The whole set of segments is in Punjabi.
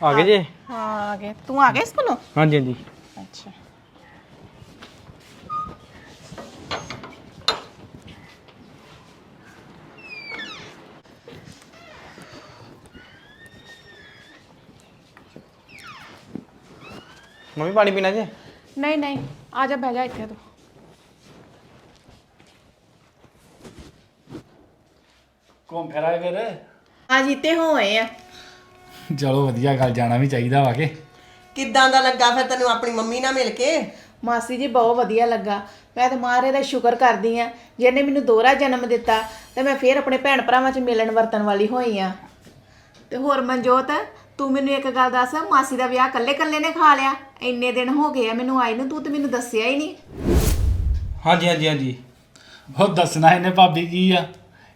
ਆ ਗਏ ਜੇ ਹਾਂ ਆ ਗਏ ਤੂੰ ਆ ਗਿਆ ਸਕੂਲੋਂ ਹਾਂਜੀ ਹਾਂਜੀ ਅੱਛਾ ਮੰਮੀ ਪਾਣੀ ਪੀਣਾ ਜੇ ਨਹੀਂ ਨਹੀਂ ਆ ਜਾ ਬਹਿ ਜਾ ਇੱਥੇ ਤੂੰ ਘੁੰਮ ਫਿਰ ਆਏ ਫਿਰ ਆ ਜੀਤੇ ਹੋਏ ਆ ਚਲੋ ਵਧੀਆ ਗੱਲ ਜਾਣਾ ਵੀ ਚਾਹੀਦਾ ਵਾ ਕੇ। ਕਿੱਦਾਂ ਦਾ ਲੱਗਾ ਫਿਰ ਤੈਨੂੰ ਆਪਣੀ ਮੰਮੀ ਨਾਲ ਮਿਲ ਕੇ? ਮਾਸੀ ਜੀ ਬਹੁਤ ਵਧੀਆ ਲੱਗਾ। ਮੈਂ ਤੇ ਮਾਰੇ ਦਾ ਸ਼ੁਕਰ ਕਰਦੀ ਆ। ਜਿਹਨੇ ਮੈਨੂੰ ਦੋਹਰਾ ਜਨਮ ਦਿੱਤਾ ਤੇ ਮੈਂ ਫੇਰ ਆਪਣੇ ਭੈਣ ਭਰਾਵਾਂ 'ਚ ਮਿਲਣ ਵਰਤਣ ਵਾਲੀ ਹੋਈ ਆ। ਤੇ ਹੋਰ ਮਨਜੋਤ ਤੂੰ ਮੈਨੂੰ ਇੱਕ ਗੱਲ ਦੱਸ ਮਾਸੀ ਦਾ ਵਿਆਹ ਕੱਲੇ ਕੱਲੇ ਨੇ ਖਾ ਲਿਆ? ਇੰਨੇ ਦਿਨ ਹੋ ਗਏ ਆ ਮੈਨੂੰ ਆਈ ਨੂੰ ਤੂੰ ਤੇ ਮੈਨੂੰ ਦੱਸਿਆ ਹੀ ਨਹੀਂ। ਹਾਂਜੀ ਹਾਂਜੀ ਹਾਂਜੀ। ਉਹ ਦੱਸਣਾ ਇਹਨੇ ਭਾਬੀ ਕੀ ਆ?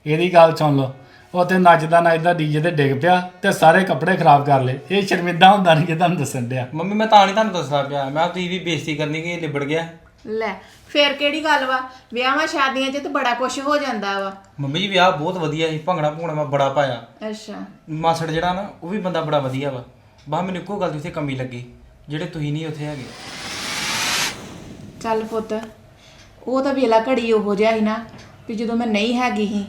ਇਹਦੀ ਗੱਲ ਸੁਣ ਲਓ। ਉਹ ਤੇ ਨੱਚਦਾ ਨੱਚਦਾ ਡੀਜੇ ਤੇ ਡਿੱਗ ਪਿਆ ਤੇ ਸਾਰੇ ਕੱਪੜੇ ਖਰਾਬ ਕਰ ਲਏ। ਇਹ ਸ਼ਰਮਿੰਦਾ ਹੁੰਦਾ ਨਹੀਂ ਜੇ ਤੁਹਾਨੂੰ ਦੱਸਣ ਡਿਆ। ਮੰਮੀ ਮੈਂ ਤਾਂ ਨਹੀਂ ਤੁਹਾਨੂੰ ਦੱਸਦਾ ਪਿਆ। ਮੈਂ ਤੁਸੀਂ ਵੀ ਬੇਇੱਜ਼ਤੀ ਕਰਨੀ ਕਿ ਲਿਬੜ ਗਿਆ। ਲੈ ਫੇਰ ਕਿਹੜੀ ਗੱਲ ਵਾ? ਵਿਆਹਾਂ ਸ਼ਾਦੀਆਂ 'ਚ ਤੇ ਬੜਾ ਕੁਝ ਹੋ ਜਾਂਦਾ ਵਾ। ਮੰਮੀ ਜੀ ਵਿਆਹ ਬਹੁਤ ਵਧੀਆ ਸੀ। ਭੰਗੜਾ ਭੂਣਾ ਮੈਂ ਬੜਾ ਪਾਇਆ। ਅੱਛਾ। ਮਾਸੜ ਜਿਹੜਾ ਨਾ ਉਹ ਵੀ ਬੰਦਾ ਬੜਾ ਵਧੀਆ ਵਾ। ਬਾ ਮੈਨੂੰ ਇੱਕੋ ਗੱਲ ਦੀ ਉੱਥੇ ਕਮੀ ਲੱਗੀ ਜਿਹੜੇ ਤੁਸੀਂ ਨਹੀਂ ਉੱਥੇ ਹੈਗੇ। ਚੱਲ ਪੁੱਤ ਉਹ ਤਾਂ ਵੇਲਾ ਘੜੀ ਉਹੋ ਜਿਹਾ ਸੀ ਨਾ ਵੀ ਜਦੋਂ ਮੈਂ ਨਹੀਂ ਹੈਗੀ ਸੀ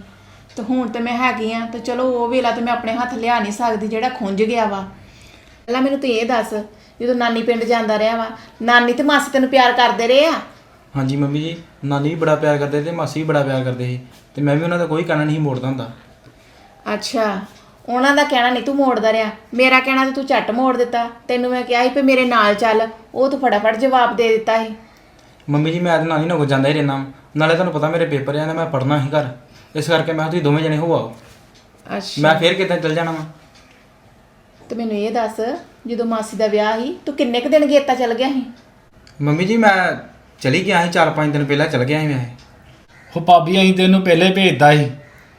ਤੇ ਹੁਣ ਤੇ ਮੈਂ ਹੈਗੀ ਆ ਤੇ ਚਲੋ ਉਹ ਵੇਲਾ ਤੇ ਮੈਂ ਆਪਣੇ ਹੱਥ ਲਿਆ ਨਹੀਂ ਸਕਦੀ ਜਿਹੜਾ ਖੁੰਝ ਗਿਆ ਵਾ। ਪਹਿਲਾਂ ਮੈਨੂੰ ਤੂੰ ਇਹ ਦੱਸ ਜਦੋਂ ਨਾਨੀ ਪਿੰਡ ਜਾਂਦਾ ਰਿਹਾ ਵਾ ਨਾਨੀ ਤੇ ਮਾਸੀ ਤੈਨੂੰ ਪਿਆਰ ਕਰਦੇ ਰਹੇ ਆ? ਹਾਂਜੀ ਮੰਮੀ ਜੀ ਨਾਨੀ ਵੀ ਬੜਾ ਪਿਆਰ ਕਰਦੇ ਤੇ ਮਾਸੀ ਵੀ ਬੜਾ ਪਿਆਰ ਕਰਦੇ ਸੀ ਤੇ ਮੈਂ ਵੀ ਉਹਨਾਂ ਦਾ ਕੋਈ ਕਹਿਣਾ ਨਹੀਂ ਮੋੜਦਾ ਹੁੰਦਾ। ਅੱਛਾ ਉਹਨਾਂ ਦਾ ਕਹਿਣਾ ਨਹੀਂ ਤੂੰ ਮੋੜਦਾ ਰਿਹਾ ਮੇਰਾ ਕਹਿਣਾ ਤੇ ਤੂੰ ਝੱਟ ਮੋੜ ਦਿੱਤਾ ਤੈਨੂੰ ਮੈਂ ਕਿਹਾ ਸੀ ਵੀ ਮੇਰੇ ਨਾਲ ਚੱਲ ਉਹ ਤੂੰ ਫਟਾਫਟ ਜਵਾਬ ਦੇ ਦਿੱਤਾ ਸੀ। ਮੰਮੀ ਜੀ ਮੈਂ ਤੇ ਨਾਨੀ ਨਾਲ ਜਾਂਦਾ ਹੀ ਰਹਿਣਾ ਨਾਲੇ ਤੁਹਾਨੂੰ ਪਤਾ ਮੇਰੇ ਪੇਪਰ ਆ ਤੇ ਮੈਂ ਪੜ੍ਹਨਾ ਸੀ ਘਰ। ਇਸ ਕਰਕੇ ਮੈਂ ਕਿਹਾ ਤੁਸੀਂ ਦੋਵੇਂ ਜਣੇ ਹੋ ਆਓ। ਅੱਛਾ। ਮੈਂ ਫੇਰ ਕਿਤੇ ਚੱਲ ਜਾਣਾ ਵਾ? ਤੇ ਮੈਨੂੰ ਇਹ ਦੱਸ ਜਦੋਂ ਮਾਸੀ ਦਾ ਵਿਆਹ ਸੀ ਤੂੰ ਕਿੰਨੇ ਕੁ ਦਿਨ ਗੇਤਾ ਚੱਲ ਗਿਆ ਸੀ? ਮੰਮੀ ਜੀ ਮੈਂ ਚਲੀ ਗਿਆ ਸੀ 4-5 ਦਿਨ ਪਹਿਲਾਂ ਚਲ ਗਿਆ ਸੀ ਮੈਂ। ਉਹ ਭਾਬੀ ਅਸੀਂ ਤੈਨੂੰ ਪਹਿਲੇ ਭੇਜਦਾ ਸੀ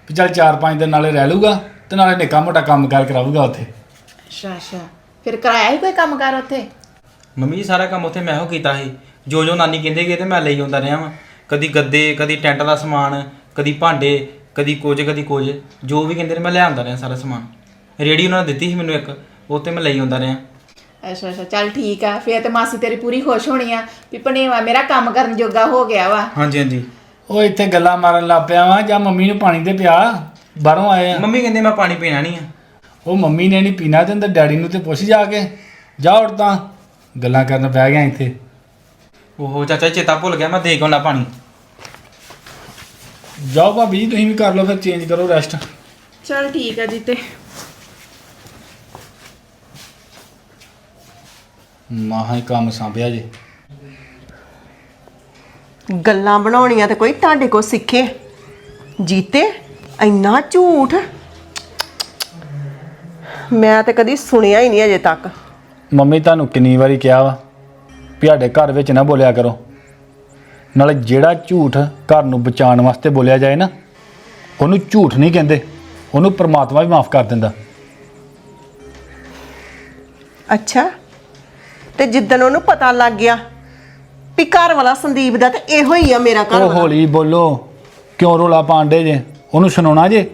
ਵੀ ਚੱਲ 4-5 ਦਿਨ ਨਾਲੇ ਰਹਿ ਲੂਗਾ ਤੇ ਨਾਲੇ ਨਿੱਕਾ ਮੋਟਾ ਕੰਮ ਕਾਰ ਕਰਾਊਗਾ ਉੱਥੇ। ਅੱਛਾ ਅੱਛਾ। ਫਿਰ ਕਰਾਇਆ ਹੀ ਕੋਈ ਕੰਮ ਕਰ ਉੱਥੇ? ਮੰਮੀ ਜੀ ਸਾਰਾ ਕੰਮ ਉੱਥੇ ਮੈਂ ਹੋ ਕੀਤਾ ਸੀ। ਜੋ ਜੋ ਨਾਨੀ ਕਹਿੰਦੇ ਗਏ ਤੇ ਮੈਂ ਲਈ ਆਉਂਦਾ ਰਿਹਾ ਵਾਂ। ਕਦੀ ਗੱਦੇ ਕਦੀ ਟੈਂਟ ਦਾ ਸਮਾਨ ਕਦੀ ਭਾਂਡੇ ਕਦੀ ਕੁਝ ਕਦੀ ਕੁਝ ਜੋ ਵੀ ਕਹਿੰਦੇ ਨੇ ਮੈਂ ਲੈ ਆਉਂਦਾ ਰਿਹਾ ਸਾਰਾ ਸਮਾਨ। ਰੇੜੀ ਉਹਨਾਂ ਨੇ ਦਿੱਤੀ ਸੀ ਮੈਨੂੰ ਇੱਕ ਉਹ ਤੇ ਮੈਂ ਲਈ ਆਉਂਦਾ ਰਿਹਾ। ਅੱਛਾ ਅੱਛਾ ਚੱਲ ਠੀਕ ਆ ਫਿਰ ਤੇ ਮਾਸੀ ਤੇਰੀ ਪੂਰੀ ਖੁਸ਼ ਹੋਣੀ ਆ ਵੀ ਭਣੇਵਾ ਮੇਰਾ ਕੰਮ ਕਰਨ ਜੋਗਾ ਹੋ ਗਿਆ ਵਾ। ਹਾਂਜੀ ਹਾਂਜੀ। ਉਹ ਇੱਥੇ ਗੱਲਾਂ ਮਾਰਨ ਲੱਗ ਪਿਆ ਵਾ ਜਾਂ ਮੰਮੀ ਨੂੰ ਪਾਣੀ ਦੇ ਪਿਆ ਬਾਹਰੋਂ ਆਏ ਆ। ਮੰਮੀ ਕਹਿੰਦੇ ਮੈਂ ਪਾਣੀ ਪੀਣਾ ਨਹੀਂ ਆ। ਉਹ ਮੰਮੀ ਨੇ ਨਹੀਂ ਪੀਣਾ ਤੇ ਅੰਦਰ ਡੈਡੀ ਨੂੰ ਤੇ ਪੁੱਛ ਜਾ ਕੇ ਜਾ ਉੱਠ ਤਾਂ ਗੱਲਾਂ ਕਰਨ ਬਹਿ ਗਿਆ ਇੱਥੇ। ਉਹ ਚਾਚਾ ਚੇਤਾ ਭੁੱਲ ਗਿਆ ਮੈਂ ਦੇ ਕੇ ਆਉਣਾ ਪਾਣੀ। ਜਾਓ ਭਾਬੀ ਜੀ ਤੁਸੀਂ ਵੀ ਕਰ ਲਓ ਫਿਰ ਚੇਂਜ ਕਰੋ ਰੈਸਟ ਚੱਲ ਠੀਕ ਆ ਜੀ ਤੇ ਮਾਹਾਂ ਹੀ ਕੰਮ ਸੰਭਿਆ ਜੇ। ਗੱਲਾਂ ਬਣਾਉਣੀਆਂ ਤੇ ਕੋਈ ਤੁਹਾਡੇ ਕੋਲ ਸਿੱਖੇ। ਜੀਤੇ ਇੰਨਾ ਝੂਠ। ਮੈਂ ਤੇ ਕਦੀ ਸੁਣਿਆ ਹੀ ਨਹੀਂ ਅਜੇ ਤੱਕ। ਮੰਮੀ ਤੁਹਾਨੂੰ ਕਿੰਨੀ ਵਾਰੀ ਕਿਹਾ ਵਾ ਵੀ ਸਾਡੇ ਘਰ ਵਿੱਚ ਨਾ ਬੋਲਿਆ ਕਰੋ। ਨਾਲੇ ਜਿਹੜਾ ਝੂਠ ਘਰ ਨੂੰ ਬਚਾਉਣ ਵਾਸਤੇ ਬੋਲਿਆ ਜਾਏ ਨਾ ਉਹਨੂੰ ਝੂਠ ਨਹੀਂ ਕਹਿੰਦੇ ਉਹਨੂੰ ਪ੍ਰਮਾਤਮਾ ਵੀ ਮਾਫ ਕਰ ਦਿੰਦਾ। ਅੱਛਾ ਤੇ ਜਿੱਦਣ ਉਹਨੂੰ ਪਤਾ ਲੱਗ ਗਿਆ ਵੀ ਘਰ ਵਾਲਾ ਸੰਦੀਪ ਦਾ ਤੇ ਇਹੋ ਹੀ ਆ ਮੇਰਾ ਘਰ ਉਹ ਵਾਲਾ। ਹੌਲੀ ਬੋਲੋ ਕਿਉਂ ਰੋਲਾ ਪਾਉਂਦੇ ਜੇ? ਉਹਨੂੰ ਸੁਣਾਉਣਾ ਜੇ?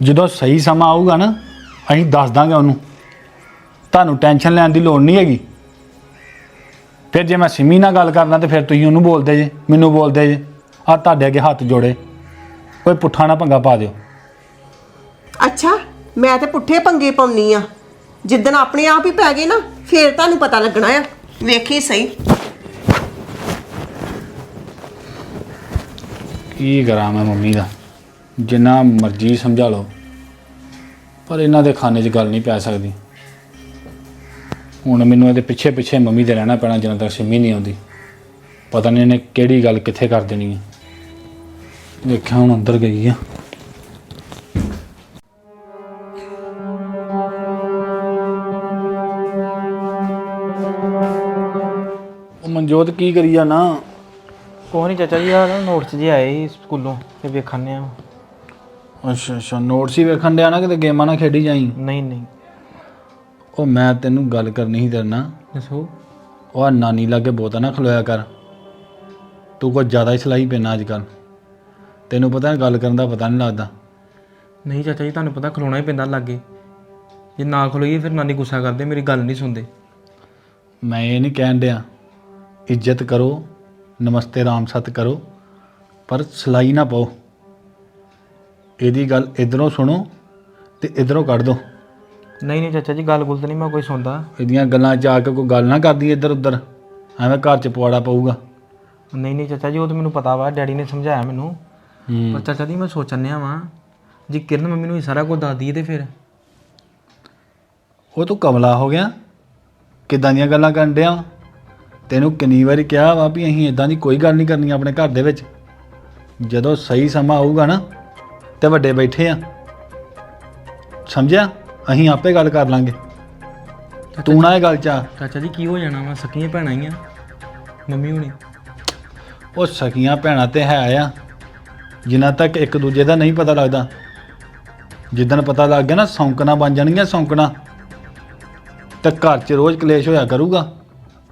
ਜਦੋਂ ਸਹੀ ਸਮਾਂ ਆਊਗਾ ਨਾ ਅਸੀਂ ਦੱਸ ਦਾਂਗੇ ਉਹਨੂੰ। ਤੁਹਾਨੂੰ ਟੈਨਸ਼ਨ ਲੈਣ ਦੀ ਲੋੜ ਨਹੀਂ ਹੈਗੀ। ਫਿਰ ਜੇ ਮੈਂ ਸਿਮੀ ਨਾਲ ਗੱਲ ਕਰਨਾ ਤੇ ਫਿਰ ਤੁਸੀਂ ਉਹਨੂੰ ਬੋਲਦੇ ਜੇ ਮੈਨੂੰ ਬੋਲਦੇ ਜੇ। ਆ ਤੁਹਾਡੇ ਅੱਗੇ ਹੱਥ ਜੋੜੇ। ਕੋਈ ਪੁੱਠਾ ਨਾ ਪੰਗਾ ਪਾ ਦਿਓ। ਅੱਛਾ ਮੈਂ ਤੇ ਪੁੱਠੇ ਪੰਗੇ ਪਾਉਣੀ ਆ। ਜਿੱਦਣ ਆਪਣੇ ਆਪ ਹੀ ਪੈ ਗਏ ਨਾ ਫੇਰ ਤੁਹਾਨੂੰ ਪਤਾ ਲੱਗਣਾ ਆ। ਵੇਖੀ ਸਹੀ। ਕੀ ਕਰਾਂ ਮੈਂ ਮੰਮੀ ਦਾ? ਜਿੰਨਾ ਮਰਜ਼ੀ ਸਮਝਾ ਲਓ। ਪਰ ਇਹਨਾਂ ਦੇ ਖਾਨੇ 'ਚ ਗੱਲ ਨਹੀਂ ਪੈ ਸਕਦੀ। ਹੁਣ ਮੈਨੂੰ ਇਹਦੇ ਪਿੱਛੇ ਪਿੱਛੇ ਮੰਮੀ ਦੇ ਰਹਿਣਾ ਪੈਣਾ ਜਿੰਨਾ ਤੱਕ ਸਿੰਮੀ ਨਹੀਂ ਆਉਂਦੀ। ਪਤਾ ਨਹੀਂ ਇਹਨੇ ਕਿਹੜੀ ਗੱਲ ਕਿੱਥੇ ਕਰ ਦੇਣੀ ਹੈ ਵੇਖਿਆ ਹੁਣ ਅੰਦਰ ਗਈ ਆ। ਉਹ ਮਨਜੋਤ ਕੀ ਕਰੀ ਜਾਣਾ? ਕੋਈ ਨਹੀਂ ਚਾਚਾ ਜੀ ਆ ਨੋਟਸ ਜੀ ਆਏ ਸੀ ਸਕੂਲੋਂ ਤੇ ਵੇਖਣੇ ਆ ਅੱਛਾ ਅੱਛਾ ਨੋਟਸ ਹੀ ਵੇਖਣ ਡਿਆ ਨਾ ਕਿਤੇ ਗੇਮਾਂ ਨਾ ਖੇਡੀ ਜਾਈ? ਨਹੀਂ ਨਹੀਂ। ਉਹ ਮੈਂ ਤੈਨੂੰ ਗੱਲ ਕਰਨੀ ਸੀ ਤੇਰੇ ਨਾਲ। ਦੱਸੋ। ਉਹ ਆਹ ਨਾਨੀ ਲਾਗੇ ਬਹੁਤਾ ਨਾ ਖਲੋਇਆ ਕਰ। ਤੂੰ ਕੁਝ ਜ਼ਿਆਦਾ ਹੀ ਸਲਾਈ ਪੈਣਾ ਅੱਜ ਕੱਲ ਤੈਨੂੰ ਪਤਾ ਗੱਲ ਕਰਨ ਦਾ ਪਤਾ ਨਹੀਂ ਲੱਗਦਾ। ਨਹੀਂ ਚਾਚਾ ਜੀ ਤੁਹਾਨੂੰ ਪਤਾ ਖਲੋਣਾ ਹੀ ਪੈਂਦਾ ਲੱਗੇ। ਜੇ ਨਾ ਖਲੋਈਏ ਫਿਰ ਨਾਨੀ ਗੁੱਸਾ ਕਰਦੇ ਮੇਰੀ ਗੱਲ ਨਹੀਂ ਸੁਣਦੇ। ਮੈਂ ਇਹ ਨਹੀਂ ਕਹਿਣ ਡਿਆ ਇੱਜ਼ਤ ਕਰੋ ਨਮਸਤੇ ਰਾਮ ਸਤ ਕਰੋ ਪਰ ਸਲਾਈ ਨਾ ਪਾਓ। ਇਹਦੀ ਗੱਲ ਇਧਰੋਂ ਸੁਣੋ ਤੇ ਇਧਰੋਂ ਕੱਢ ਦੋ। ਨਹੀਂ ਨਹੀਂ ਚਾਚਾ ਜੀ ਗੱਲ ਗੁੱਲ ਤਾਂ ਨਹੀਂ ਮੈਂ ਕੋਈ ਸੁਣਦਾ। ਇਹਦੀਆਂ ਗੱਲਾਂ 'ਚ ਆ ਕੇ ਕੋਈ ਗੱਲ ਨਾ ਕਰਦੀ ਇੱਧਰ ਉੱਧਰ। ਐਵੇਂ ਘਰ 'ਚ ਪਵਾੜਾ ਪਊਗਾ। ਨਹੀਂ ਨਹੀਂ ਚਾਚਾ ਜੀ ਉਹ ਤਾਂ ਮੈਨੂੰ ਪਤਾ ਵਾ ਡੈਡੀ ਨੇ ਸਮਝਾਇਆ ਮੈਨੂੰ। ਪਰ ਚਾਚਾ ਜੀ ਮੈਂ ਸੋਚਣਿਆ ਵਾਂ ਜੇ ਕਿਰਨ ਮੰਮੀ ਨੂੰ ਇਹ ਸਾਰਾ ਕੁਝ ਦੱਸ ਦਈਏ ਤੇ ਫਿਰ? ਉਹ ਤੂੰ ਕਮਲਾ ਹੋ ਗਿਆ। ਕਿਦਾਂ ਦੀਆਂ ਗੱਲਾਂ ਕਰਨ ਡਿਆ ਤੈਨੂੰ ਕਿੰਨੀ ਵਾਰੀ ਕਿਹਾ ਵਾ ਵੀ ਅਸੀਂ ਇਦਾਂ ਦੀ ਕੋਈ ਗੱਲ ਨਹੀਂ ਕਰਨੀ ਆਪਣੇ ਘਰ ਦੇ ਵਿੱਚ। ਜਦੋਂ ਸਹੀ ਸਮਾਂ ਆਊਗਾ ਨਾ ਤੇ ਵੱਡੇ ਬੈਠੇ ਆ। ਸਮਝਿਆ? ਅਸੀਂ ਆਪੇ ਗੱਲ ਕਰ ਲਾਂਗੇ। ਤੂੰ ਨਾ ਇਹ ਗੱਲ ਚ ਆ। ਚਾਚਾ ਜੀ ਕੀ ਹੋ ਜਾਣਾ ਵਾ? ਸਕੀਆਂ ਭੈਣਾਂ ਹੀ ਆ। ਮੰਮੀ ਹੁਣੀ। ਉਹ ਸਕੀਆਂ ਭੈਣਾਂ ਤੇ ਹੈ ਆ। ਜਿਨ੍ਹਾਂ ਤੱਕ ਇੱਕ ਦੂਜੇ ਦਾ ਨਹੀਂ ਪਤਾ ਲੱਗਦਾ। ਜਿੱਦਣ ਪਤਾ ਲੱਗ ਗਿਆ ਨਾ ਸੌਂਕਣਾ ਬਣ ਜਾਣਗੀਆਂ ਸੌਂਕਣਾ। ਤੇ ਘਰ 'ਚ ਰੋਜ਼ ਕਲੇਸ਼ ਹੋਇਆ ਕਰੂਗਾ।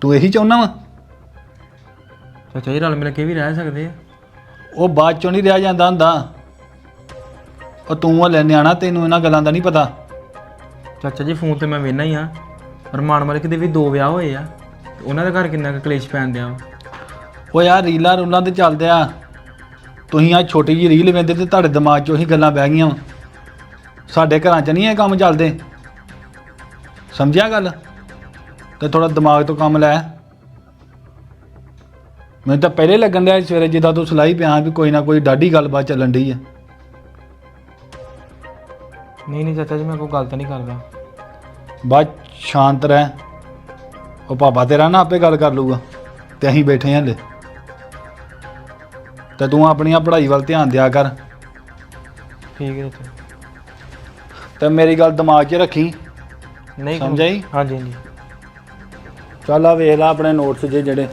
ਤੂੰ ਇਹੀ ਚਾਹੁੰਦਾ ਵਾ? ਚਾਚਾ ਜੀ ਰਲ ਮਿਲ ਕੇ ਵੀ ਰਹਿ ਸਕਦੇ ਆ। ਉਹ ਬਾਅਦ ਚੋਂ ਨਹੀਂ ਰਿਹਾ ਜਾਂਦਾ ਹੁੰਦਾ। ਉਹ ਤੂੰ ਹਲੇ ਨਿਆਣਾ ਤੈਨੂੰ ਇਹਨਾਂ ਗੱਲਾਂ ਦਾ ਨਹੀਂ ਪਤਾ। ਚਾਚਾ ਜੀ, ਫੋਨ ਤੇ ਮੈਂ ਵੇਖਣਾ ਹੀ ਆ ਰਮਾਨ ਮਲਿਕ ਦੇ ਵੀ ਦੋ ਵਿਆਹ ਹੋਏ ਆ, ਤੇ ਉਹਨਾਂ ਦੇ ਘਰ ਕਿੰਨਾ ਕੁ ਕਲੇਸ਼ ਪੈਣ ਦਿਆ ਵਾ। ਉਹ ਯਾਰ ਰੀਲਾਂ ਰੂਲਾਂ ਤੇ ਚੱਲਦੇ ਆ। ਤੁਸੀਂ ਆ ਛੋਟੀ ਜਿਹੀ ਰੀਲ ਵੇਂਦੇ ਤੇ ਤੁਹਾਡੇ ਦਿਮਾਗ 'ਚ ਉਹੀ ਗੱਲਾਂ ਬਹਿ ਗਈਆਂ ਵਾਂ। ਸਾਡੇ ਘਰਾਂ 'ਚ ਨਹੀਂ ਇਹ ਕੰਮ ਚੱਲਦੇ। ਸਮਝਿਆ ਗੱਲ? ਤੇ ਥੋੜਾ ਦਿਮਾਗ ਤੋਂ ਕੰਮ ਲੈ। ਮੈਨੂੰ ਤਾਂ ਪਹਿਲੇ ਲੱਗਣ ਡਿਆ ਸੀ ਸਵੇਰੇ ਜਿੱਦਾਂ ਤੂੰ ਸਲਾਈ ਪਿਆ ਵੀ ਕੋਈ ਨਾ ਕੋਈ ਡਾਢੀ ਗੱਲਬਾਤ ਚੱਲਣ ਡਈ ਆ। ਨਹੀਂ ਨਹੀਂ ਚਾਚਾ ਜੀ ਮੈਂ ਕੋਈ ਗਲਤ ਨਹੀਂ ਕਰਦਾ। 'ਚ ਸ਼ਾਂਤ ਰਹਿ। ਉਹ ਪਾਪਾ ਤੇਰਾ ਨਾ ਆਪੇ ਗੱਲ ਕਰ ਲੂਗਾ ਤੇ ਅਸੀਂ ਬੈਠੇ ਹਾਂ ਹਲੇ। ਤੇ ਤੂੰ ਆਪਣੀਆਂ ਪੜ੍ਹਾਈ ਵੱਲ ਧਿਆਨ ਦਿਆ ਕਰ। ਠੀਕ ਹੈ ਚਾਚਾ। ਤੇ ਮੇਰੀ ਗੱਲ ਦਿਮਾਗ 'ਚ ਰੱਖੀ। ਨਹੀਂ ਸਮਝ ਆਈ? ਹਾਂਜੀ ਹਾਂਜੀ। ਚੱਲ ਆ ਵੇਖ ਲੈ ਆਪਣੇ ਨੋਟਸ ਜੇ ਜਿਹੜੇ।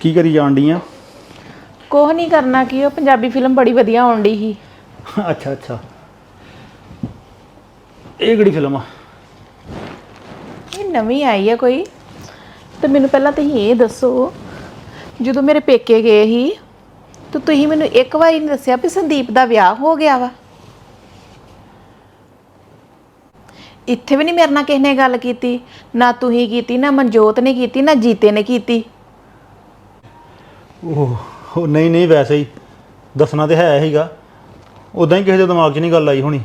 ਕੀ ਕਰੀ ਜਾਣ ਡਈ ਆ ਕੋਹ ਨਹੀਂ ਕਰਨਾ ਕੀ ਉਹ ਪੰਜਾਬੀ ਫਿਲਮ ਬੜੀ ਵਧੀਆ ਆਉਣ ਡਈ ਸੀ। ਅੱਛਾ ਅੱਛਾ। ਇਹ ਕਿਹੜੀ ਫਿਲਮ ਆ? ਇਹ ਨਵੀਂ ਆਈ ਹੈ ਕੋਈ। ਤੇ ਮੈਨੂੰ ਪਹਿਲਾਂ ਤੁਸੀਂ ਇਹ ਦੱਸੋ ਜਦੋਂ ਮੇਰੇ ਪੇਕੇ ਗਏ ਸੀ ਤੇ ਤੁਸੀਂ ਮੈਨੂੰ ਇੱਕ ਵਾਰੀ ਨਹੀਂ ਦੱਸਿਆ ਵੀ ਸੰਦੀਪ ਦਾ ਵਿਆਹ ਹੋ ਗਿਆ ਵਾ। ਇੱਥੇ ਵੀ ਨਹੀਂ ਮੇਰੇ ਨਾਲ ਕਿਸੇ ਨੇ ਗੱਲ ਕੀਤੀ ਨਾ ਤੁਸੀਂ ਕੀਤੀ ਨਾ ਮਨਜੋਤ ਨੇ ਕੀਤੀ ਨਾ ਜੀਤੇ ਨੇ ਕੀਤੀ। ਉਹ ਉਹ ਨਹੀਂ ਨਹੀਂ ਵੈਸੇ ਹੀ। ਦੱਸਣਾ ਤੇ ਹੈ ਹੀਗਾ ਉਦਾਂ ਹੀ ਕਿਸੇ ਦੇ ਦਿਮਾਗ 'ਚ ਨਹੀਂ ਗੱਲ ਆਈ ਹੋਣੀ।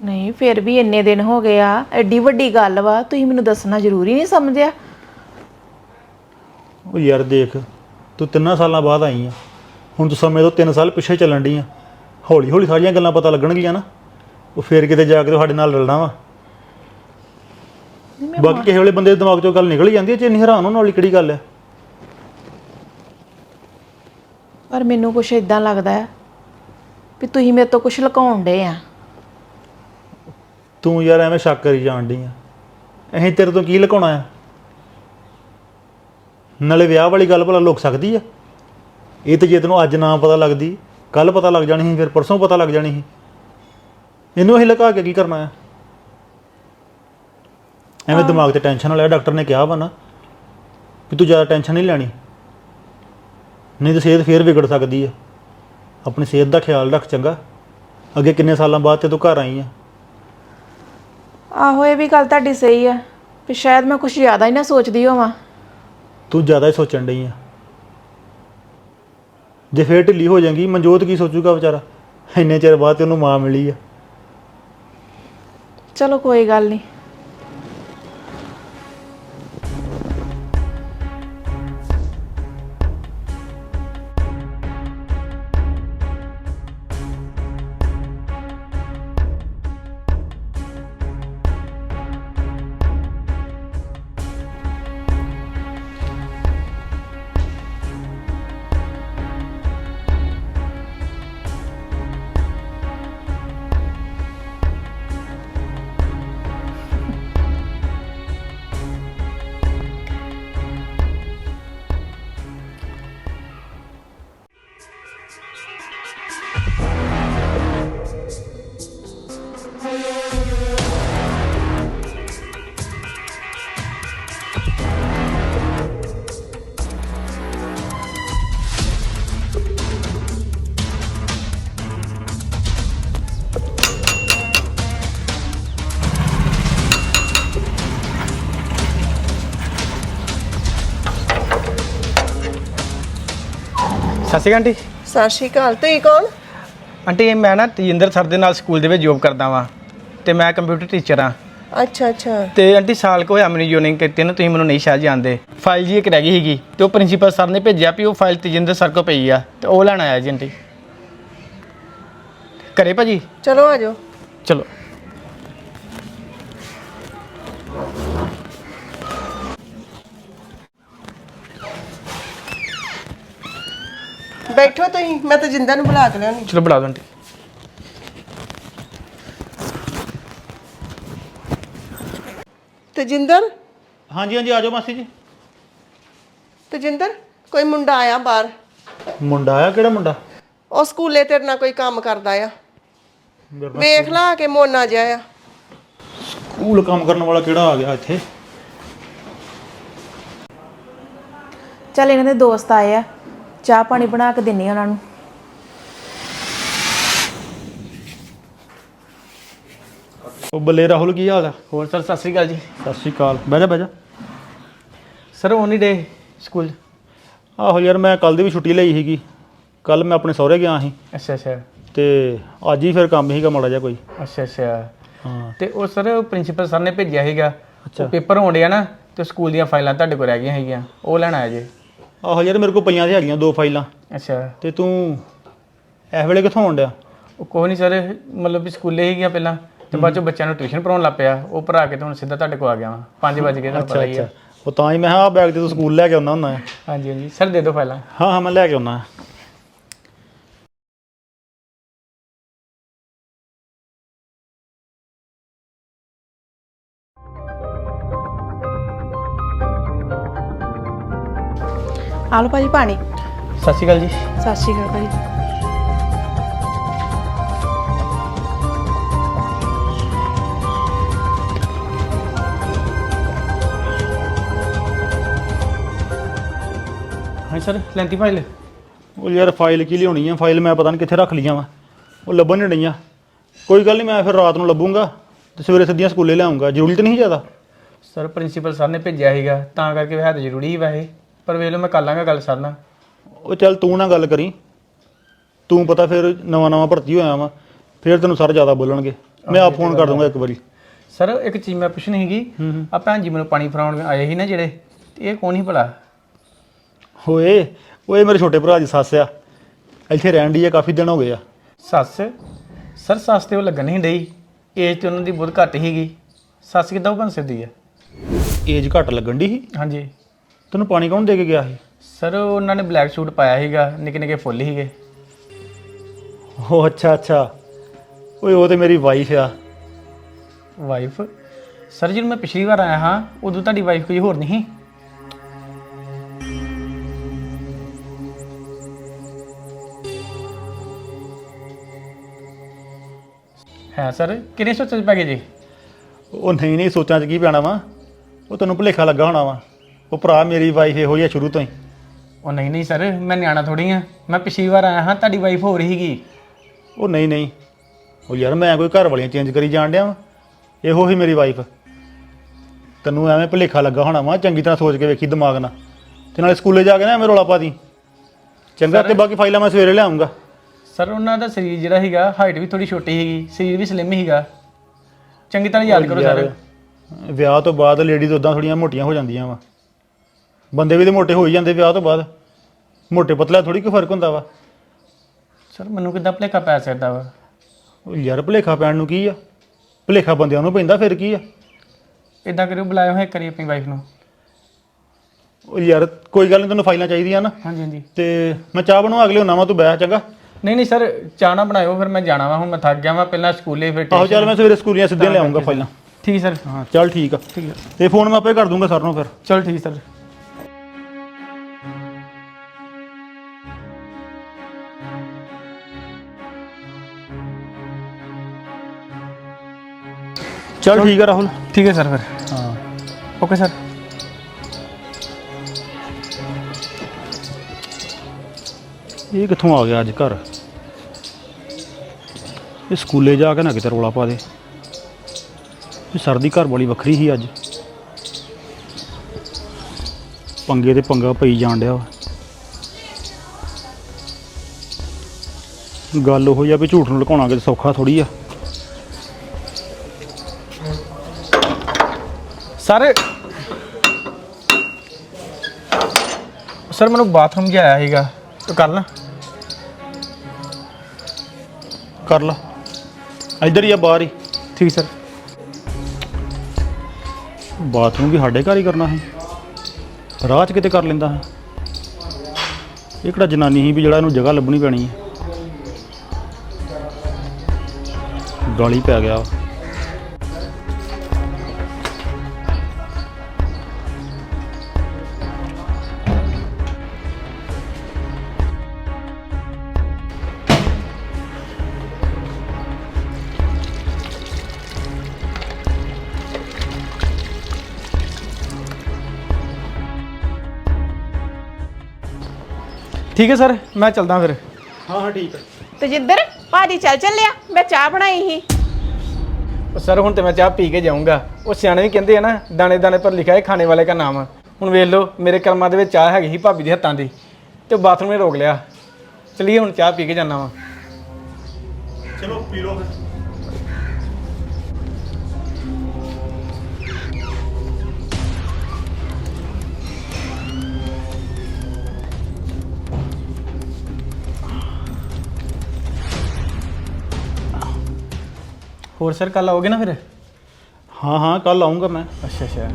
ਨਹੀਂ ਫਿਰ ਵੀ ਇੰਨੇ ਦਿਨ ਹੋ ਗਏ ਆ। ਐਡੀ ਵੱਡੀ ਗੱਲ ਵਾ ਤੁਸੀਂ ਮੈਨੂੰ ਦੱਸਣਾ ਜ਼ਰੂਰੀ ਨਹੀਂ ਸਮਝਿਆ। ਉਹ ਯਾਰ ਦੇਖ ਤੂੰ ਤਿੰਨਾਂ ਸਾਲਾਂ ਬਾਅਦ ਆਈ ਆ। ਹੁਣ ਤੂੰ ਸਮੇਂ ਤੋਂ 3 ਸਾਲ ਪਿੱਛੇ ਚੱਲਣ ਡਈ ਆ। ਹੌਲੀ ਹੌਲੀ ਸਾਰੀਆਂ ਗੱਲਾਂ ਪਤਾ ਲੱਗਣਗੀਆਂ ਨਾ। ਉਹ ਫੇਰ ਕਿਤੇ ਜਾ ਕੇ ਤੂੰ ਸਾਡੇ ਨਾਲ ਰਲਣਾ ਵਾ। ਬਾਕੀ ਕਿਸੇ ਵੇਲੇ ਬੰਦੇ ਦੇ ਦਿਮਾਗ 'ਚੋਂ ਗੱਲ ਨਿਕਲ ਹੀ ਜਾਂਦੀ ਹੈ ਜੇ ਨਹੀਂ ਹੈਰਾਨ ਹੋਣ ਵਾਲੀ ਕਿਹੜੀ ਗੱਲ ਹੈ ਪਰ ਮੈਨੂੰ ਕੁਛ ਇਦਾਂ ਲੱਗਦਾ ਹੈ ਵੀ ਤੁਸੀਂ ਮੇਰੇ ਤੋਂ ਕੁਛ ਲੁਕਾਉਣ ਡੇ ਆ। ਤੂੰ ਯਾਰ ਐਵੇਂ ਸ਼ੱਕ ਕਰੀ ਜਾਣ ਡਈ ਆ। ਅਸੀਂ ਤੇਰੇ ਤੋਂ ਕੀ ਲੁਕਾਉਣਾ ਆ? ਨਾਲੇ ਵਿਆਹ ਵਾਲੀ ਗੱਲ ਭਲਾ ਲੁਕ ਸਕਦੀ ਆ। ਇਹ ਤੇ ਜੇ ਤੈਨੂੰ ਅੱਜ ਨਾ ਪਤਾ ਲੱਗਦੀ ਕੱਲ ਪਤਾ ਲੱਗ ਜਾਣੀ ਸੀ ਫਿਰ ਪਰਸੋਂ ਪਤਾ ਲੱਗ ਜਾਣੀ ਸੀ। ਇਹਨੂੰ ਅਸੀਂ ਲੁਕਾ ਕੇ ਕੀ ਕਰਨਾ ਆ? ਐਵੇਂ ਦਿਮਾਗ ਤੇ ਟੈਨਸ਼ਨ ਨਾ ਲੈ ਡਾਕਟਰ ਨੇ ਕਿਹਾ ਵਾ ਨਾ ਵੀ ਤੂੰ ਜ਼ਿਆਦਾ ਟੈਨਸ਼ਨ ਨਹੀਂ ਲੈਣੀ। ਨਹੀਂ ਤਾਂ ਸਿਹਤ ਫੇਰ ਵਿਗੜ ਸਕਦੀ ਆ। ਆਪਣੀ ਸਿਹਤ ਦਾ ਖਿਆਲ ਰੱਖ ਚੰਗਾ। ਅੱਗੇ ਕਿੰਨੇ ਸਾਲਾਂ ਬਾਅਦ ਤੇ ਤੂੰ ਘਰ ਆਈ ਆ? ਆਹੋ ਇਹ ਵੀ ਗੱਲ ਤੁਹਾਡੀ ਸਹੀ ਆ। ਵੀ ਸ਼ਾਇਦ ਮੈਂ ਕੁਛ ਜ਼ਿਆਦਾ ਹੀ ਨਾ ਸੋਚਦੀ ਹੋਵਾਂ। ਤੂੰ ਜ਼ਿਆਦਾ ਹੀ ਸੋਚਣ ਡਈ ਆ। ਜੇ ਫੇਰ ਢਿੱਲੀ ਹੋ ਜਾਏਗੀ ਮਨਜੋਤ ਕੀ ਸੋਚੂਗਾ ਵਿਚਾਰਾ? ਇੰਨੇ ਚਿਰ ਬਾਅਦ ਤੇ ਉਹਨੂੰ ਮਾਂ ਮਿਲੀ ਆ। ਚਲੋ ਕੋਈ ਗੱਲ ਨਹੀਂ। ਸਤਿ ਸ਼੍ਰੀ ਅਕਾਲ ਆਂਟੀ। ਸਤਿ ਸ਼੍ਰੀ ਅਕਾਲ ਤੁਸੀਂ ਕੌਣ? ਆਂਟੀ ਮੈਂ ਨਾ ਤੇਜਿੰਦਰ ਸਰ ਦੇ ਨਾਲ ਸਕੂਲ ਦੇ ਵਿੱਚ ਜੋਬ ਕਰਦਾ ਵਾਂ ਤੇ ਮੈਂ ਕੰਪਿਊਟਰ ਟੀਚਰ ਆ। ਅੱਛਾ ਅੱਛਾ। ਤੇ ਆਂਟੀ ਸਾਲ ਕੋ ਹੋਇਆ ਮੈਨੂੰ ਜੁਆਇਨਿੰਗ ਕੀਤੀ ਨੂੰ ਤੁਸੀਂ ਮੈਨੂੰ ਨਹੀਂ ਸ਼ਾਇਦ ਜਾਣਦੇ। ਫਾਈਲ ਜੀ ਇੱਕ ਰਹਿ ਗਈ ਸੀਗੀ ਤੇ ਉਹ ਪ੍ਰਿੰਸੀਪਲ ਸਰ ਨੇ ਭੇਜਿਆ ਵੀ ਉਹ ਫਾਈਲ ਤੇਜਿੰਦਰ ਸਰ ਕੋ ਪਈ ਆ ਤੇ ਉਹ ਲੈਣ ਆਇਆ ਜੀ ਆਂਟੀ। ਕਰੇ ਭਾਜੀ? ਚਲੋ ਆ ਜਾਓ। ਚਲੋ। ਬੈਠੋ ਤੁਸੀਂ ਮੈਂ ਤਾਂ ਜਿੰਦਾ ਨੂੰ ਬੁਲਾ ਕੇ ਲਿਆਉਣੀ। ਚਲੋ ਬੁਲਾ ਦਿਓ ਆਂਟੀ। ਤਜਿੰਦਰ? ਹਾਂਜੀ ਹਾਂਜੀ ਆ ਜਾਓ ਮਾਸੀ ਜੀ। ਤਜਿੰਦਰ ਕੋਈ ਮੁੰਡਾ ਆਇਆ ਬਾਹਰ। ਮੁੰਡਾ ਆਇਆ? ਕਿਹੜਾ ਮੁੰਡਾ? ਉਹ ਸਕੂਲੇ ਤੇਰੇ ਨਾਲ ਕੋਈ ਕੰਮ ਕਰਦਾ ਆ। ਵੇਖ ਲਾ ਕੇ ਮੋਨਾ ਜਿਹਾ ਆ। ਸਕੂਲ ਕੰਮ ਕਰਨ ਵਾਲਾ ਕਿਹੜਾ ਆ ਗਿਆ ਇੱਥੇ? ਚੱਲ ਇਹਨਾਂ ਦੇ ਦੋਸਤ ਆਏ ਆ। ਚਾਹ ਪਾਣੀ ਬਣਾ ਕੇ ਦਿੰਨੀ ਆ ਉਹਨਾਂ ਨੂੰ। ਉਹ ਬੱਲੇ ਰਾਹੁਲ ਕੀ ਹਾਲ ਆ? ਹੋਰ ਸਰ ਸਤਿ ਸ਼੍ਰੀ ਅਕਾਲ ਜੀ। ਸਤਿ ਸ਼੍ਰੀ ਅਕਾਲ। ਬਹਿ ਜਾ ਬਹਿ ਜਾ। ਸਰ ਉਹ ਨਹੀਂ ਡੇ ਸਕੂਲ? ਆਹੋ ਯਾਰ ਮੈਂ ਕੱਲ ਦੀ ਵੀ ਛੁੱਟੀ ਲਈ ਸੀਗੀ। ਕੱਲ ਮੈਂ ਆਪਣੇ ਸਹੁਰੇ ਗਿਆ ਸੀ। ਅੱਛਾ ਅੱਛਾ। ਤੇ ਅੱਜ ਹੀ ਫਿਰ ਕੰਮ ਸੀਗਾ ਮਾੜਾ ਜਿਹਾ ਕੋਈ। ਅੱਛਾ ਅੱਛਾ। ਹਾਂ। ਤੇ ਉਹ ਸਰ ਪ੍ਰਿੰਸੀਪਲ ਸਰ ਨੇ ਭੇਜਿਆ ਸੀਗਾ। ਅੱਛਾ। ਉਹ ਪੇਪਰ ਹੋਣ ਡਿਆ ਨਾ ਤੇ ਸਕੂਲ ਦੀਆਂ ਫਾਈਲਾਂ ਤੁਹਾਡੇ ਕੋਲ ਰਹਿ ਗਈਆਂ ਹੈਗੀਆਂ ਉਹ ਲੈਣ ਆਇਆ ਜੇ। ਆਹੋ ਯਾਰ ਮੇਰੇ ਕੋਲ ਪਈਆਂ ਤੇ ਹੈਗੀਆਂ ਦੋ ਫਾਈਲਾਂ। ਅੱਛਾ। ਤੇ ਤੂੰ ਇਸ ਵੇਲੇ ਕਿੱਥੋਂ ਆਉਣ ਡਿਆ? ਉਹ ਕੋਈ ਨਹੀਂ ਸਰ ਮਤਲਬ ਵੀ ਸਕੂਲੇ ਹੀ ਗਿਆ ਪਹਿਲਾਂ। ਤੇ ਬਾਅਦ ਚੋਂ ਬੱਚਿਆਂ ਨੂੰ ਟਿਊਸ਼ਨ ਪੜਾਉਣ ਲੱਗ ਪਿਆ। ਉਹ ਭਰਾ ਕੇ ਤੇ ਹੁਣ ਸਿੱਧਾ ਤੁਹਾਡੇ ਕੋਲ ਆ ਗਿਆ ਵਾਂ। 5 ਵਜੇ ਕੇ ਤੁਹਾਨੂੰ ਪਤਾ ਹੀ ਹੈ ਉਹ ਤਾਂ ਹੀ ਮੈਂ ਹਾਂ ਬੈਗ ਤੇ ਤੂੰ ਸਕੂਲ ਲੈ ਕੇ ਆਉਣਾ ਹੁੰਦਾ। ਹਾਂਜੀ ਹਾਂਜੀ। ਸਰ ਦੇ ਦਿਓ ਫਾਈਲਾਂ। ਹਾਂ ਹਾਂ ਮੈਂ ਲੈ ਕੇ ਆਉਣਾ। ਆਲੋ ਭਾਜੀ ਪਾਣੀ। ਸਤਿ ਸ਼੍ਰੀ ਅਕਾਲ ਜੀ। ਸਤਿ ਸ਼੍ਰੀ ਅਕਾਲ ਭਾਜੀ। ਹਾਂ ਸਰ ਲੈਂਤੀ ਫਾਈਲ। ਉਹ ਯਾਰ ਫਾਈਲ ਕੀ ਲਿਆਉਣੀ ਆ? ਫਾਈਲ ਮੈਂ ਪਤਾ ਨਹੀਂ ਕਿੱਥੇ ਰੱਖ ਲਈਆਂ ਵਾ। ਉਹ ਲੱਭਣ ਨਹੀਂ ਡਈਆਂ। ਕੋਈ ਗੱਲ ਨਹੀਂ ਮੈਂ ਫਿਰ ਰਾਤ ਨੂੰ ਲੱਭੂੰਗਾ ਤੇ ਸਵੇਰੇ ਸਿੱਧੀਆਂ ਸਕੂਲੇ ਲਿਆਉਂਗਾ। ਜ਼ਰੂਰੀ ਤਾਂ ਨਹੀਂ ਜ਼ਿਆਦਾ? ਸਰ ਪ੍ਰਿੰਸੀਪਲ ਸਰ ਨੇ ਭੇਜਿਆ ਸੀਗਾ ਤਾਂ ਕਰਕੇ ਹੈ ਤਾਂ ਜ਼ਰੂਰੀ ਹੀ ਵੈਸੇ। ਪਰ ਵੇਖ ਲਓ ਮੈਂ ਕਰ ਲਾਂਗਾ ਗੱਲ ਸਰ ਨਾਲ। ਉਹ ਚੱਲ ਤੂੰ ਨਾ ਗੱਲ ਕਰੀ। ਤੂੰ ਪਤਾ ਫਿਰ ਨਵਾਂ ਨਵਾਂ ਭਰਤੀ ਹੋਇਆ ਵਾ ਫਿਰ ਤੈਨੂੰ ਸਰ ਜ਼ਿਆਦਾ ਬੋਲਣਗੇ। ਮੈਂ ਆਪ ਫੋਨ ਕਰ ਦੂੰਗਾ ਇੱਕ ਵਾਰੀ। ਸਰ ਇੱਕ ਚੀਜ਼ ਮੈਂ ਪੁੱਛਣੀ ਸੀਗੀ। ਆ ਭੈਣ ਜੀ ਮੈਨੂੰ ਪਾਣੀ ਫੜਾਉਣ ਆਏ ਸੀ ਨਾ ਜਿਹੜੇ ਤੇ ਇਹ ਕੌਣ ਹੀ ਭਲਾ? ਹੋਏ ਓਏ ਮੇਰੇ ਛੋਟੇ ਭਰਾ ਦੀ ਸੱਸ ਆ। ਇੱਥੇ ਰਹਿਣ ਦੀ ਆ ਕਾਫੀ ਦਿਨ ਹੋ ਗਏ ਆ। ਸੱਸ? ਸਰ ਸੱਸ ਤੇ ਉਹ ਲੱਗਣ ਨਹੀਂ ਡਈ। ਏਜ ਤੇ ਉਹਨਾਂ ਦੀ ਬਹੁਤ ਘੱਟ ਸੀਗੀ। ਸੱਸ ਕਿੱਦਾਂ ਉਹ ਬਣ ਸਕਦੀ ਹੈ ਏਜ ਘੱਟ ਲੱਗਣ ਦੀ ਸੀ? ਹਾਂਜੀ। ਤੈਨੂੰ ਪਾਣੀ ਕੌਣ ਦੇ ਕੇ ਗਿਆ ਸੀ? ਸਰ ਉਹਨਾਂ ਨੇ ਬਲੈਕ ਸੂਟ ਪਾਇਆ ਸੀਗਾ ਨਿੱਕੇ ਨਿੱਕੇ ਫੁੱਲ ਸੀਗੇ। ਉਹ ਅੱਛਾ ਅੱਛਾ। ਓਏ ਉਹ ਤੇ ਮੇਰੀ ਵਾਈਫ ਆ। ਵਾਈਫ ਸਰ ਜਦੋਂ ਮੈਂ ਪਿਛਲੀ ਵਾਰ ਆਇਆ ਹਾਂ ਉਦੋਂ ਤੁਹਾਡੀ ਵਾਈਫ ਕੋਈ ਹੋਰ ਨਹੀਂ ਸੀ? ਹੈ ਸਰ ਕਿਹਨੇ ਸੋਚਿਆ ਪੈ ਗਏ ਜੀ? ਉਹ ਨਹੀਂ ਨਹੀਂ ਸੋਚਾਂ 'ਚ ਕੀ ਪੈਣਾ ਵਾ? ਉਹ ਤੈਨੂੰ ਭੁਲੇਖਾ ਲੱਗਾ ਹੋਣਾ ਵਾ। ਉਹ ਭਰਾ ਮੇਰੀ ਵਾਈਫ ਇਹੋ ਜਿਹੀ ਸ਼ੁਰੂ ਤੋਂ ਹੀ। ਉਹ ਨਹੀਂ ਨਹੀਂ ਸਰ ਮੈਂ ਨਿਆਣਾ ਥੋੜੀ ਆ। ਮੈਂ ਪਿਛਲੀ ਵਾਰ ਆਇਆ ਹਾਂ ਤੁਹਾਡੀ ਵਾਈਫ ਹੋ ਰਹੀ ਸੀਗੀ। ਉਹ ਨਹੀਂ ਨਹੀਂ ਉਹ ਯਾਰ ਮੈਂ ਕੋਈ ਘਰ ਵਾਲੀਆਂ ਚੇਂਜ ਕਰੀ ਜਾਣ ਡਿਆ ਵਾ। ਇਹੋ ਹੀ ਮੇਰੀ ਵਾਈਫ ਤੈਨੂੰ ਐਵੇਂ ਭੁਲੇਖਾ ਲੱਗਾ ਹੋਣਾ ਵਾ ਚੰਗੀ ਤਰ੍ਹਾਂ ਸੋਚ ਕੇ ਵੇਖੀ ਦਿਮਾਗ ਨਾਲ। ਤੇ ਨਾਲੇ ਸਕੂਲੇ ਜਾ ਕੇ ਨਾ ਐਵੇਂ ਰੌਲਾ ਪਾ ਦੀ। ਚੰਗਾ ਤੇ ਬਾਕੀ ਫਾਈਲਾਂ ਮੈਂ ਸਵੇਰੇ ਲਿਆਉਂਗਾ। ਸਰ ਉਹਨਾਂ ਦਾ ਸਰੀਰ ਜਿਹੜਾ ਸੀਗਾ ਹਾਈਟ ਵੀ ਥੋੜੀ ਛੋਟੀ ਸੀਗੀ ਸਰੀਰ ਵੀ ਸਲਿਮ ਸੀਗਾ। ਚੰਗੀ ਤਰ੍ਹਾਂ ਯਾਦ ਕਰੋ ਸਰ। ਵਿਆਹ ਤੋਂ ਬਾਅਦ ਲੇਡੀਜ਼ ਉਦਾਂ ਥੋੜੀਆਂ ਮੋਟੀਆਂ ਹੋ ਜਾਂਦੀਆਂ ਵਾ। ਬੰਦੇ ਵੀ ਤੇ ਮੋਟੇ ਹੋ ਹੀ ਜਾਂਦੇ ਵਿਆਹ ਤੋਂ ਬਾਅਦ। ਮੋਟੇ ਪਤਲਾ ਥੋੜੀ ਕੋਈ ਫ਼ਰਕ ਹੁੰਦਾ ਵਾ। ਸਰ ਮੈਨੂੰ ਕਿੱਦਾਂ ਭੁਲੇਖਾ ਪੈ ਸਕਦਾ ਵਾ? ਉਹ ਯਾਰ ਭੁਲੇਖਾ ਪੈਣ ਨੂੰ ਕੀ ਆ? ਭੁਲੇਖਾ ਬੰਦਿਆਂ ਨੂੰ ਪੈਂਦਾ ਫਿਰ ਕੀ ਆ? ਇਦਾਂ ਕਰਿਓ ਬੁਲਾਇਓ ਹੈ ਕਰੀ ਆਪਣੀ ਵਾਈਫ ਨੂੰ। ਉਹ ਯਾਰ ਕੋਈ ਗੱਲ ਨਹੀਂ ਤੈਨੂੰ ਫਾਈਲਾਂ ਚਾਹੀਦੀਆਂ ਨਾ। ਹਾਂਜੀ ਹਾਂਜੀ। ਤੇ ਮੈਂ ਚਾਹ ਬਣਵਾ ਅਗਲੇ ਹੁਣਾ ਵਾ ਤੂੰ ਬਹਿ ਚੰਗਾ। ਨਹੀਂ ਨਹੀਂ ਸਰ ਚਾਹ ਨਾ ਬਣਾਇਓ ਫਿਰ ਮੈਂ ਜਾਣਾ ਵਾ ਹੁਣ ਮੈਂ ਥੱਕ ਗਿਆ ਵਾ ਪਹਿਲਾਂ ਸਕੂਲੇ ਫਿਰ ਆਹੋ ਚੱਲ ਮੈਂ ਸਵੇਰੇ ਸਕੂਲੀਆਂ ਸਿੱਧੀਆਂ ਲਿਆਉਂਗਾ ਫਾਈਲਾਂ। ਠੀਕ ਸਰ। ਹਾਂ ਚੱਲ ਠੀਕ ਆ। ਠੀਕ ਹੈ। ਤੇ ਫੋਨ ਮੈਂ ਆਪੇ ਕਰ ਦੂੰਗਾ ਸਰ ਨੂੰ ਫਿਰ। ਚਲ ਠੀਕ ਸਰ। ਚੱਲ ਠੀਕ ਆ ਰਾਹੁਲ। ਠੀਕ ਹੈ ਸਰ ਫਿਰ। ਹਾਂ। ਓਕੇ ਸਰ ਇਹ ਕਿੱਥੋਂ ਆ ਗਿਆ ਅੱਜ ਘਰ? ਇਹ ਸਕੂਲੇ ਜਾ ਕੇ ਨਾ ਕਿਤੇ ਰੋਲਾ ਪਾ ਦੇ। ਇਹ ਸਰ ਦੀ ਘਰ ਵਾਲੀ ਵੱਖਰੀ ਸੀ ਅੱਜ। ਪੰਗੇ ਤੇ ਪੰਗਾ ਪਈ ਜਾਣ ਡਿਆ ਵਾ। ਗੱਲ ਉਹ ਆ ਵੀ ਝੂਠ ਨੂੰ ਲੁਕਾਉਣਾ ਕਿ ਸੌਖਾ ਥੋੜੀ ਆ। ਸਰ। ਸਰ ਮੈਨੂੰ ਬਾਥਰੂਮ 'ਚ ਆਇਆ ਸੀਗਾ। ਤੂੰ ਕਰ ਲਾ। ਕਰ ਲਾ। ਇੱਧਰ ਹੀ ਆ ਬਾਹਰ ਹੀ। ਠੀਕ ਸਰ। ਬਾਥਰੂਮ ਵੀ ਸਾਡੇ ਘਰ ਹੀ ਕਰਨਾ ਹੈ ਰਾਹ 'ਚ ਕਿਤੇ ਕਰ ਲੈਂਦਾ ਹੈ ਇਹ ਕਿਹੜਾ ਜਨਾਨੀ ਸੀ ਵੀ ਜਿਹੜਾ ਇਹਨੂੰ ਜਗ੍ਹਾ ਲੱਭਣੀ ਪੈਣੀ ਹੈ। ਗਾਲੀ ਪੈ ਗਿਆ। ਠੀਕ ਹੈ ਸਰ ਮੈਂ ਚੱਲਦਾ ਫਿਰ। ਹਾਂ ਹਾਂ ਠੀਕ ਹੈ। ਤੇ ਜਿੱਧਰ ਭਾਜੀ ਚੱਲ ਚੱਲਿਆ ਮੈਂ ਚਾਹ ਬਣਾਈ ਸੀ। ਉਹ ਸਰ ਹੁਣ ਤੇ ਮੈਂ ਚਾਹ ਪੀ ਕੇ ਜਾਊਂਗਾ। ਉਹ ਸਿਆਣੇ ਵੀ ਕਹਿੰਦੇ ਆ ਨਾ ਦਾਣੇ ਦਾਣੇ ਪਰ ਲਿਖਿਆ ਹੈ ਖਾਣੇ ਵਾਲੇ ਦਾ ਨਾਮ। ਹੁਣ ਵੇਖ ਲਓ ਮੇਰੇ ਕਰਮਾਂ ਦੇ ਵਿੱਚ ਚਾਹ ਹੈਗੀ ਸੀ ਭਾਬੀ ਦੇ ਹੱਥਾਂ ਦੀ ਤੇ ਬਾਥਰੂਮ ਨੇ ਰੋਕ ਲਿਆ। ਚਲਿਏ ਹੁਣ ਚਾਹ ਪੀ ਕੇ ਜਾਣਾ ਵਾ। ਚਲੋ ਪੀ ਲਓ ਫਿਰ। ਹੋਰ ਸਰ ਕੱਲ ਆਓਗੇ ਨਾ ਫਿਰ? ਹਾਂ ਹਾਂ ਕੱਲ ਆਉਂਗਾ ਮੈਂ। ਅੱਛਾ ਅੱਛਾ।